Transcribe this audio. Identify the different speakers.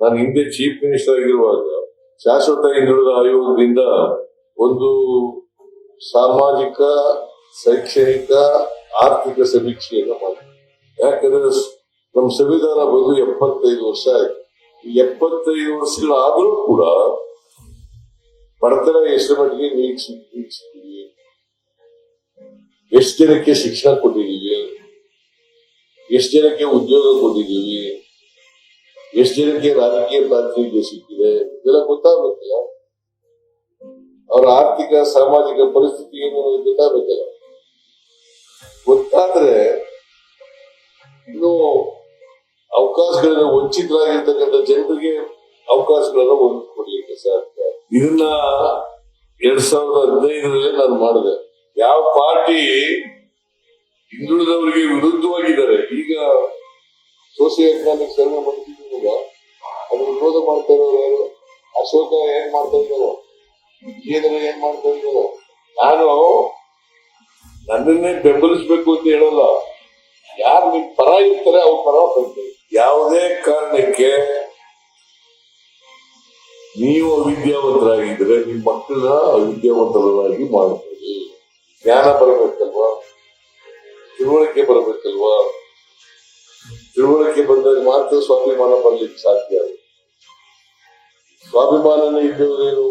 Speaker 1: ನಾನು ಹಿಂದೆ chief minister ಆಗಿರುವಾಗ ಶಾಶ್ವತ ಹಿಂದುಳಿದ ಆಯೋಗದಿಂದ ಒಂದು ಸಾಮಾಜಿಕ, ಶೈಕ್ಷಣಿಕ, ಆರ್ಥಿಕ ಸಮೀಕ್ಷೆಯನ್ನು ಮಾಡಿದೆ. ಯಾಕಂದ್ರೆ ನಮ್ಮ ಸಂವಿಧಾನ ಬಂದು ಎಪ್ಪತ್ತೈದು ವರ್ಷ ಆಯ್ತು. ಈ ಎಪ್ಪತ್ತೈದು ವರ್ಷಗಳಾದ್ರೂ ಕೂಡ ಬಡತನ ಎಷ್ಟು ಮಟ್ಟಿಗೆ ನೀಗಿಸಿ ನೀಗಿಸಿದ್ದೀವಿ ಎಷ್ಟು ಜನಕ್ಕೆ ಶಿಕ್ಷಣ ಕೊಟ್ಟಿದ್ದೀವಿ ಎಷ್ಟು ಜನಕ್ಕೆ ಉದ್ಯೋಗ ಕೊಟ್ಟಿದ್ದೀವಿ ಎಷ್ಟು ಜನಕ್ಕೆ ರಾಜಕೀಯ ಪ್ರಾತಿನಿಧ್ಯ ಸಿಕ್ಕಿದೆ, ಇದೆಲ್ಲ ಗೊತ್ತಾಗಬೇಕಲ್ಲ. ಅವರ ಆರ್ಥಿಕ, ಸಾಮಾಜಿಕ ಪರಿಸ್ಥಿತಿ ಏನು ಗೊತ್ತಾಗುತ್ತಲ್ಲ ಗೊತ್ತಾದ್ರೆ ಇನ್ನು ಅವಕಾಶಗಳನ್ನ ವಂಚಿತರಾಗಿರ್ತಕ್ಕಂಥ ಜನರಿಗೆ ಅವಕಾಶಗಳನ್ನ ಒದಗಿಸ್ಕೊಡ್ಲಿಕ್ಕೆ ಸಾಧ್ಯ. ಇದನ್ನ ಎರಡ್ ಸಾವಿರದ ಹದಿನೈದರಲ್ಲೇ ನಾನು ಮಾಡಿದೆ. ಯಾವ ಪಾರ್ಟಿ ಹಿಂದುಳಿದವರಿಗೆ ವಿರುದ್ಧವಾಗಿದ್ದಾರೆ, ಈಗ ಸೋಸಿಯೋ ಎಕನಾಮಿಕ್ ಸರ್ವೆ ವಿರೋಧ ಮಾಡ್ತಾ ಇರೋರು ಯಾರು? ಅಶೋಕ ಏನ್ ಮಾಡ್ತಾ ಇದ್ದಾರೆ? ಕೇಂದ್ರ ಏನ್ ಮಾಡ್ತಾ ಇದ್ದಾರೆ? ನಾನು ನನ್ನನ್ನೇ ಬೆಂಬಲಿಸ್ಬೇಕು ಅಂತ ಹೇಳಲ್ಲ. ಯಾರು ನಿಮ್ ಪರ ಇರ್ತಾರೆ, ಅವ್ರ ಪರ ಬರ್ತೀವಿ ಯಾವುದೇ ಕಾರಣಕ್ಕೆ ನೀವು ಅವಿದ್ಯಾವಂತರಾಗಿದ್ರೆ ನಿಮ್ಮ ಮಕ್ಕಳ ಅವಿದ್ಯಾವಂತರಾಗಿ ಮಾಡ್ತೀವಿ ಜ್ಞಾನ ಬರಬೇಕಲ್ವಾ? ತಿಳುವಳಿಕೆ ಬರಬೇಕಲ್ವಾ? ತಿಳುವಳಿಕೆ ಬಂದಾಗ ಮಾತ್ರ ಸ್ವಾಭಿಮಾನ ಬರ್ಲಿಕ್ಕೆ ಸಾಧ್ಯ స్వాభిమానాన్ని ఇటు నేను